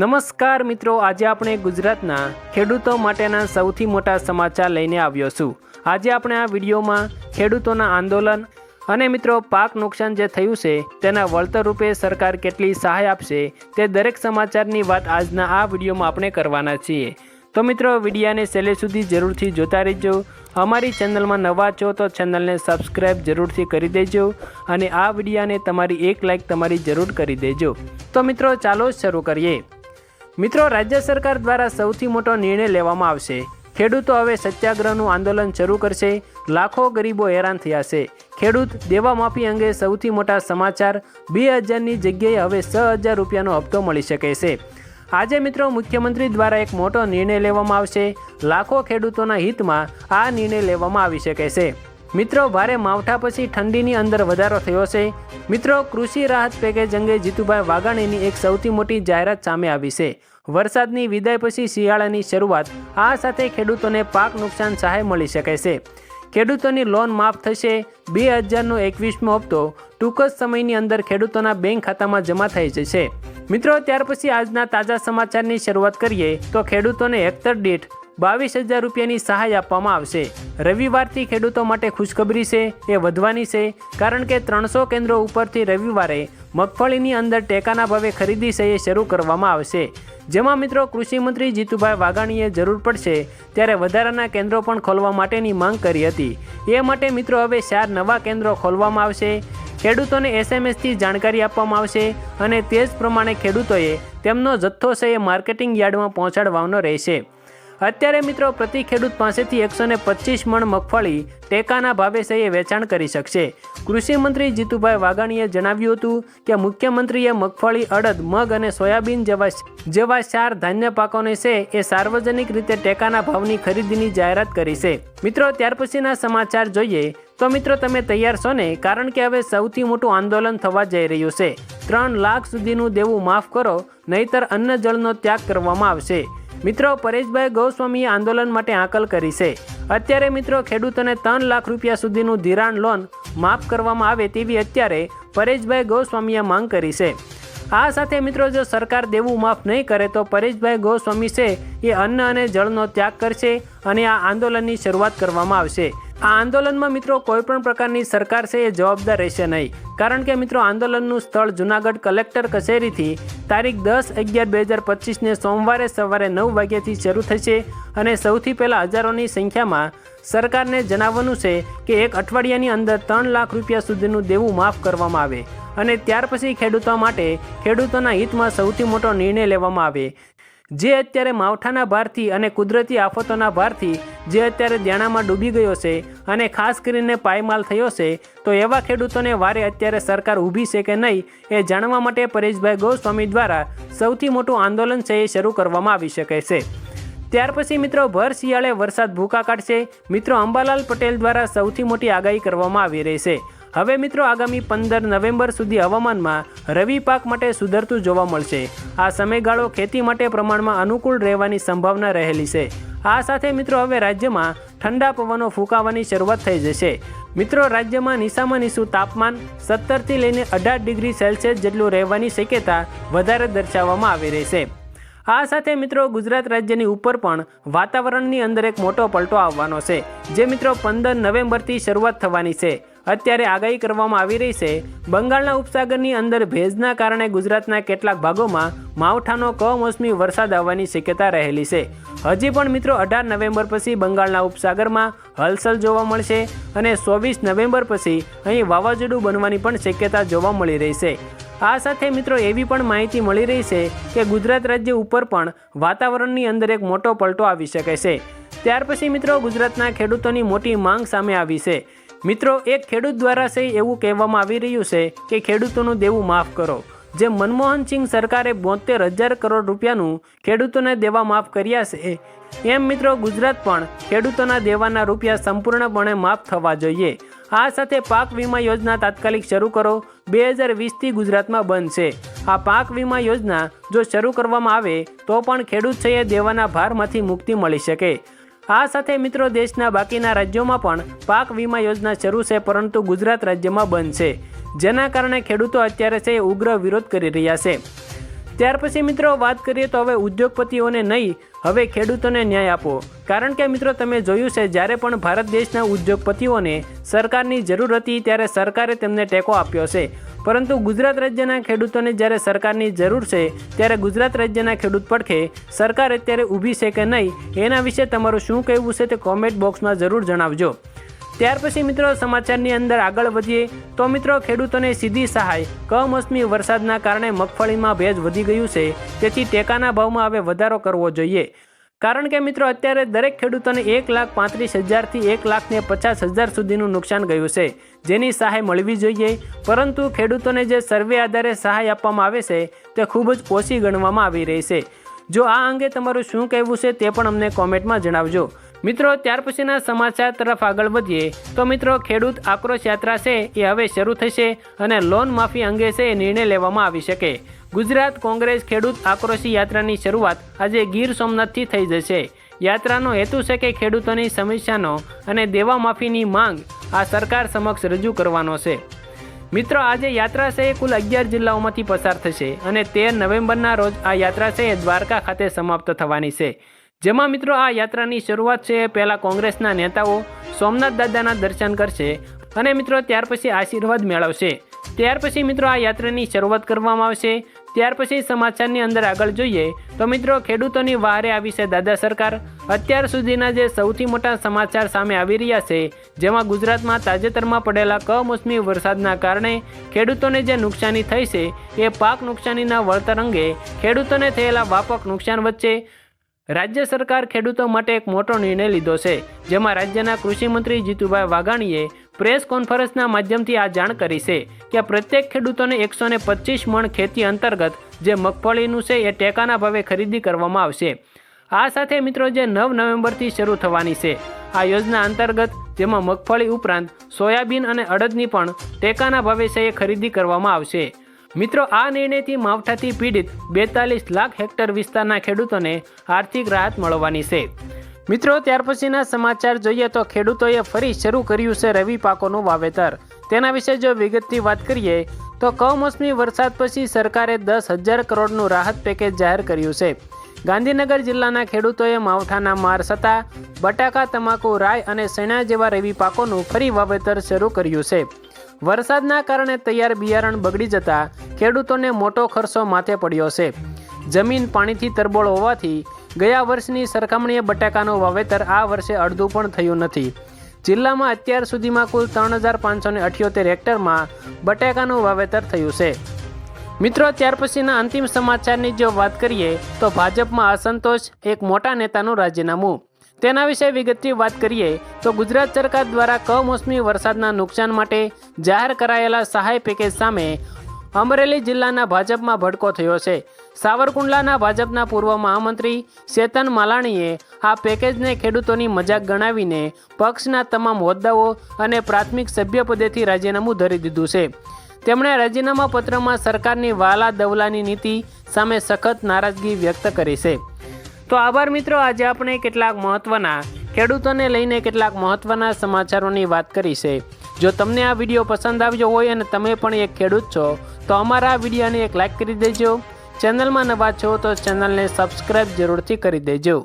નમસ્કાર મિત્રો, આજે આપણે ગુજરાતના ખેડૂતો માટેના સૌથી મોટા સમાચાર લઈને આવ્યો છું. આજે આપણે આ વિડીયોમાં ખેડૂતોના આંદોલન અને મિત્રો પાક નુકસાન જે થયું છે, તેના વળતર રૂપે સરકાર કેટલી સહાય આપશે, તે દરેક સમાચારની વાત આજના આ વિડીયોમાં આપણે કરવાના છીએ. તો મિત્રો, વિડીયાને છેલ્લે સુધી જરૂરથી જોતા રહેજો. અમારી ચેનલમાં નવા છો તો ચેનલને સબસ્ક્રાઈબ જરૂરથી કરી દેજો અને આ વિડીયાને તમારી એક લાઇક તમારી જરૂર કરી દેજો. તો મિત્રો, ચાલો શરૂ કરીએ. મિત્રો, રાજ્ય સરકાર દ્વારા સૌથી મોટો નિર્ણય લેવામાં આવશે. ખેડૂતો હવે સત્યાગ્રહનું આંદોલન શરૂ કરશે. લાખો ગરીબો હેરાન થયા છે. ખેડૂત દેવા માફી અંગે સૌથી મોટા સમાચાર, બે હજારની જગ્યાએ હવે છ હજાર રૂપિયાનો હપ્તો મળી શકે છે. આજે મિત્રો, મુખ્યમંત્રી દ્વારા એક મોટો નિર્ણય લેવામાં આવશે. લાખો ખેડૂતોના હિતમાં આ નિર્ણય લેવામાં આવી શકે છે. મિત્રો, ભારે માવઠા પછી ઠંડીની અંદર વધારો થયો છે. મિત્રો, કૃષિ રાહત પેકેજ અંગે જીતુભાઈ વાઘાણીની એક સૌથી મોટી જાહેરાત સામે આવી છે. વરસાદની વિદાય પછી શિયાળાની શરૂઆત, આ સાથે ખેડૂતોને પાક નુકસાન સહાય મળી શકે છે. ખેડૂતોની લોન માફ થશે. બે હજારનો એકવીસમો હપ્તો, ટૂંક જ સમયની અંદર ખેડૂતોના બેંક ખાતામાં જમા થઈ જશે. મિત્રો, ત્યાર પછી આજના તાજા સમાચારની શરૂઆત કરીએ તો ખેડૂતોને હેક્ટર દીઠ બાવીસ હજાર રૂપિયાની સહાય આપવામાં આવશે. રવિવારથી ખેડૂતો માટે ખુશખબરી છે, એ વધવાની છે, કારણ કે ત્રણસો કેન્દ્રો ઉપરથી રવિવારે મગફળીની અંદર ટેકાના ભાવે ખરીદી છે શરૂ કરવામાં આવશે. જેમાં મિત્રો કૃષિમંત્રી જીતુભાઈ વાઘાણીએ જરૂર પડશે, ત્યારે વધારાના કેન્દ્રો પણ ખોલવા માટેની માંગ કરી હતી. એ માટે મિત્રો હવે ચાર નવા કેન્દ્રો ખોલવામાં આવશે. ખેડૂતોને એસએમએસથી જાણકારી આપવામાં આવશે અને તે જ પ્રમાણે ખેડૂતોએ તેમનો જથ્થો છે એ માર્કેટિંગ યાર્ડમાં પહોંચાડવાનો રહેશે. અત્યારે મિત્રો પ્રતિ ખેડૂત પાસેથી એકસો ને મણ મગફળી ટેકાના ભાવે છે એ વેચાણ કરી શકશે. કૃષિમંત્રી જીતુભાઈ વાઘાણીએ જણાવ્યું હતું કે મુખ્યમંત્રીએ મગફળી, અડદ, મગ અને સોયાબીન જેવા જેવા ચાર ધાન્ય પાકોને છે એ સાર્વજનિક રીતે ટેકાના ભાવની ખરીદીની જાહેરાત કરી છે. મિત્રો, ત્યાર પછીના સમાચાર જોઈએ તો મિત્રો તમે તૈયાર છો ને? કારણ કે હવે સૌથી મોટું આંદોલન થવા જઈ રહ્યું છે. ત્રણ લાખ સુધીનું દેવું માફ કરો, નહીતર અન્ન જળનો ત્યાગ કરવામાં આવશે. મિત્રો પરેશભાઈ ગૌસ્વામીએ આંદોલન માટે આકલ કરી છે. અત્યારે મિત્રો ખેડૂતોને ત્રણ લાખ રૂપિયા સુધીનું ધિરાણ લોન માફ કરવામાં આવે તેવી અત્યારે પરેશભાઈ ગોસ્વામીએ માંગ કરી છે. આ સાથે મિત્રો જો સરકાર દેવું માફ નહીં કરે તો પરેશભાઈ ગોસ્વામી છે એ અન્ન અને જળનો ત્યાગ કરશે અને આ આંદોલનની શરૂઆત કરવામાં આવશે. આ આંદોલનમાં મિત્રો કોઈ પણ પ્રકારની સરકાર છે એ જવાબદાર રહેશે નહીં. કારણ કે મિત્રો આંદોલનનું સ્થળ જુનાગઢ કલેક્ટર કચેરીથી તારીખ દસ અગિયાર બે હજાર પચીસને સોમવારે સવારે નવ વાગ્યાથી શરૂ થશે અને સૌથી પહેલાં હજારોની સંખ્યામાં સરકારને જણાવવાનું છે કે એક અઠવાડિયાની અંદર ત્રણ લાખ રૂપિયા સુધીનું દેવું માફ કરવામાં આવે. અને ત્યાર પછી ખેડૂતો માટે ખેડૂતોના હિતમાં સૌથી મોટો નિર્ણય લેવામાં આવે. જે અત્યારે માવઠાના ભારથી અને કુદરતી આફતોના ભારથી જે અત્યારે દેણામાં ડૂબી ગયો છે અને ખાસ કરીને પાયમાલ થયો છે, તો એવા ખેડૂતોને વારે અત્યારે સરકાર ઊભી છે કે નહીં એ જાણવા માટે પરેશભાઈ ગોસ્વામી દ્વારા સૌથી મોટું આંદોલન છે એ શરૂ કરવામાં આવી શકે છે. ત્યાર પછી મિત્રો ભર શિયાળે વરસાદ ભૂકા કાઢશે. મિત્રો અંબાલાલ પટેલ દ્વારા સૌથી મોટી આગાહી કરવામાં આવી રહી છે. હવે મિત્રો આગામી પંદર નવેમ્બર સુધી હવામાનમાં રવિ પાક માટે સુધરતું જોવા મળશે. આ સમયગાળો ખેતી માટે પ્રમાણમાં અનુકૂળ રહેવાની સંભાવના રહેલી છે. આ સાથે મિત્રો હવે રાજ્યમાં ઠંડા પવનો ફૂંકાવાની શરૂઆત થઈ જશે. મિત્રો રાજ્યમાં નિશામાં નિશું તાપમાન સત્તરથી લઈને અઢાર ડિગ્રી સેલ્સિયસ જેટલું રહેવાની શક્યતા વધારે દર્શાવવામાં આવી રહી છે. આ સાથે મિત્રો ગુજરાત રાજ્યની ઉપર પણ વાતાવરણની અંદર એક મોટો પલટો આવવાનો છે. જે મિત્રો પંદર નવેમ્બરથી શરૂઆત થવાની છે. અત્યારે આગાહી કરવામાં આવી રહી છે, બંગાળના ઉપસાગરની અંદર ભેજના કારણે ગુજરાતના કેટલાક ભાગોમાં માવઠાનો કમોસમી વરસાદ આવવાની શક્યતા રહેલી છે. હજી પણ મિત્રો અઢાર નવેમ્બર પછી બંગાળના ઉપસાગરમાં હલચલ જોવા મળશે અને ચોવીસ નવેમ્બર પછી અહીં વાવાઝોડું બનવાની પણ શક્યતા જોવા મળી રહી છે. આ સાથે મિત્રો એવી પણ માહિતી મળી રહી છે કે ગુજરાત રાજ્ય ઉપર પણ વાતાવરણની અંદર એક મોટો પલટો આવી શકે છે. ત્યાર પછી મિત્રો ગુજરાતના ખેડૂતોની મોટી માંગ સામે આવી છે. મિત્રો, એક ખેડૂત દ્વારા છે એવું કહેવામાં આવી રહ્યું છે કે ખેડૂતોનું દેવું માફ કરો. જે મનમોહન સિંહ સરકારે બોતેર હજાર કરોડ રૂપિયાનું ખેડૂતોને દેવા માફ કર્યા છે, એમ મિત્રો ગુજરાત પણ ખેડૂતોના દેવાના રૂપિયા સંપૂર્ણપણે માફ થવા જોઈએ. આ સાથે પાક વીમા યોજના તાત્કાલિક શરૂ કરો. બે હજાર વીસથી ગુજરાતમાં બંધ છે. આ પાક વીમા યોજના જો શરૂ કરવામાં આવે, તો પણ ખેડૂત છે એ દેવાના ભારમાંથી મુક્તિ મળી શકે. આ સાથે મિત્રો, દેશના બાકીના રાજ્યોમાં પણ પાક વીમા યોજના શરૂ છે, પરંતુ ગુજરાત રાજ્યમાં બંધ છે. જેના કારણે ખેડૂતો અત્યારે છે ઉગ્ર વિરોધ કરી રહ્યા છે. ત્યાર પછી મિત્રો વાત કરીએ તો હવે ઉદ્યોગપતિઓને નહીં, હવે ખેડૂતોને ન્યાય આપો. કારણ કે મિત્રો તમે જોયું છે, જ્યારે પણ ભારત દેશના ઉદ્યોગપતિઓને સરકારની જરૂર હતી, ત્યારે સરકારે તેમને ટેકો આપ્યો છે. પરંતુ ગુજરાત રાજ્યના ખેડૂતોને જ્યારે સરકારની જરૂર છે, ત્યારે ગુજરાત રાજ્યના ખેડૂત પડખે સરકાર અત્યારે ઊભી છે કે નહીં, એના વિશે તમારું શું કહેવું છે તે કોમેન્ટ બોક્સમાં જરૂર જણાવજો. ત્યાર પછી મિત્રો સમાચારની અંદર આગળ વધીએ. તો મિત્રો ખેડૂતોને સીધી સહાય. કમોસમી વરસાદના કારણે મગફળીમાં ભેજ વધી ગયું છે. તેથી ટેકાના ભાવમાં હવે વધારો કરવો જોઈએ. કારણ કે મિત્રો અત્યારે દરેક ખેડૂતોને એક લાખ પાંત્રીસ હજારથી એક લાખને પચાસ હજાર સુધીનું નુકસાન ગયું છે. જેની સહાય મળવી જોઈએ. પરંતુ ખેડૂતોને જે સર્વે આધારે સહાય આપવામાં આવે છે, તે ખૂબ જ ઓછી ગણવામાં આવી રહી છે. જો આ અંગે તમારું શું કહેવું છે, તે પણ અમને કોમેન્ટમાં જણાવજો. મિત્રો, ત્યાર પછીના સમાચાર તરફ આગળ વધીએ. તો મિત્રો, ખેડૂત આક્રોશ યાત્રા છે, એ હવે શરૂ થશે અને લોન માફી અંગે છે, એ નિર્ણય લેવામાં આવી શકે. ગુજરાત કોંગ્રેસ ખેડૂત આક્રોશી યાત્રાની શરૂઆત આજે ગીર સોમનાથથી થઈ જશે. યાત્રાનો હેતુ છે કે ખેડૂતોની સમસ્યાનો અને દેવા માફીની માંગ આ સરકાર સમક્ષ રજૂ કરવાનો છે. મિત્રો, આજે યાત્રા છે, એ કુલ અગિયાર જિલ્લાઓમાંથી પસાર થશે અને તેર નવેમ્બરના રોજ આ યાત્રા છે, એ દ્વારકા ખાતે સમાપ્ત થવાની છે. જેમાં મિત્રો આ યાત્રાની શરૂઆત છે, પહેલાં કોંગ્રેસના નેતાઓ સોમનાથ દાદાના દર્શન કરશે અને મિત્રો ત્યાર પછી આશીર્વાદ મેળવશે. ત્યાર પછી મિત્રો આ યાત્રાની શરૂઆત કરવામાં આવશે. ત્યાર પછી સમાચારની અંદર આગળ જોઈએ તો મિત્રો ખેડૂતોની વહારે આવી છે દાદા સરકાર. અત્યાર સુધીના જે સૌથી મોટા સમાચાર સામે આવી રહ્યા છે, જેમાં ગુજરાતમાં તાજેતરમાં પડેલા કમોસમી વરસાદના કારણે ખેડૂતોને જે નુકસાની થઈ છે, એ પાક નુકસાનીના વળતર અંગે ખેડૂતોને થયેલા વ્યાપક નુકસાન વચ્ચે રાજ્ય સરકાર ખેડૂતો માટે એક મોટો નિર્ણય લીધો છે, જેમાં રાજ્યના કૃષિમંત્રી જીતુભાઈ વાઘાણીએ પ્રેસ કોન્ફરન્સના માધ્યમથી આ જાણ કરી છે કે પ્રત્યેક ખેડૂતોને એકસો ને પચીસ મણ ખેતી અંતર્ગત જે મગફળીનું છે એ ટેકાના ભાવે ખરીદી કરવામાં આવશે. આ સાથે મિત્રો, જે નવ નવેમ્બરથી શરૂ થવાની છે, આ યોજના અંતર્ગત જેમાં મગફળી ઉપરાંત સોયાબીન અને અડદની પણ ટેકાના ભાવે છે એ ખરીદી કરવામાં આવશે. મિત્રો, આ નિર્ણયથી માવઠાથી પીડિત બેતાલીસ લાખ હેક્ટર વિસ્તારના ખેડૂતોને આર્થિક રાહત મળવાની છે. મિત્રો, ત્યાર પછીના સમાચાર જોઈએ તો ખેડૂતોએ ફરી શરૂ કર્યું છે રવિ પાકોનું વાવેતર. તેના વિશે જો વિગતથી વાત કરીએ, તો કમોસમી વરસાદ પછી સરકારે દસ હજાર કરોડનું રાહત પેકેજ જાહેર કર્યું છે. ગાંધીનગર જિલ્લાના ખેડૂતોએ માવઠાના માર છતાં બટાકા, તમાકુ રાય અને શેણા જેવા રવિ પાકોનું ફરી વાવેતર શરૂ કર્યું છે. વરસાદના કારણે તૈયાર બિયારણ બગડી જતા ખેડૂતોને મોટો ખર્ચો માથે પડ્યો છે. જમીન પાણીથી તરબોળ હોવાથી ગયા વર્ષની સરખામણીએ બટાકાનું વાવેતર આ વર્ષે અડધું પણ થયું નથી. જિલ્લામાં અત્યાર સુધીમાં કુલ ત્રણ હજાર પાંચસો ને અઠ્યોતેર હેક્ટરમાં બટાકાનું વાવેતર થયું છે. મિત્રો, ત્યાર પછીના અંતિમ સમાચારની જો વાત કરીએ, તો ભાજપમાં અસંતોષ, એક મોટા નેતાનું રાજીનામું. તેના વિશે વિગતથી વાત કરીએ તો ગુજરાત સરકાર દ્વારા કમોસમી વરસાદના નુકસાન માટે જાહેર કરાયેલા સહાય પેકેજ સામે અમરેલી જિલ્લાના ભાજપમાં ભડકો થયો છે. સાવરકુંડલાના ભાજપના પૂર્વ મહામંત્રી ચેતન માલાણીએ આ પેકેજને ખેડૂતોની મજાક ગણાવીને પક્ષના તમામ હોદ્દાઓ અને પ્રાથમિક સભ્યપદેથી રાજીનામું ધરી દીધું છે. તેમણે રાજીનામા પત્રમાં સરકારની વાલા દવલાની નીતિ સામે સખત નારાજગી વ્યક્ત કરી છે. તો આભાર મિત્રો, આજે આપણે કેટલાક મહત્ત્વના ખેડૂતોને લઈને કેટલાક મહત્ત્વના સમાચારોની વાત કરી છે. જો તમને આ વીડિયો પસંદ આવ્યો હોય અને તમે પણ એક ખેડૂત છો, તો અમારા આ વિડીયોને એક લાઇક કરી દેજો. ચેનલમાં નવા છો તો ચેનલને સબસ્ક્રાઈબ જરૂરથી કરી દેજો.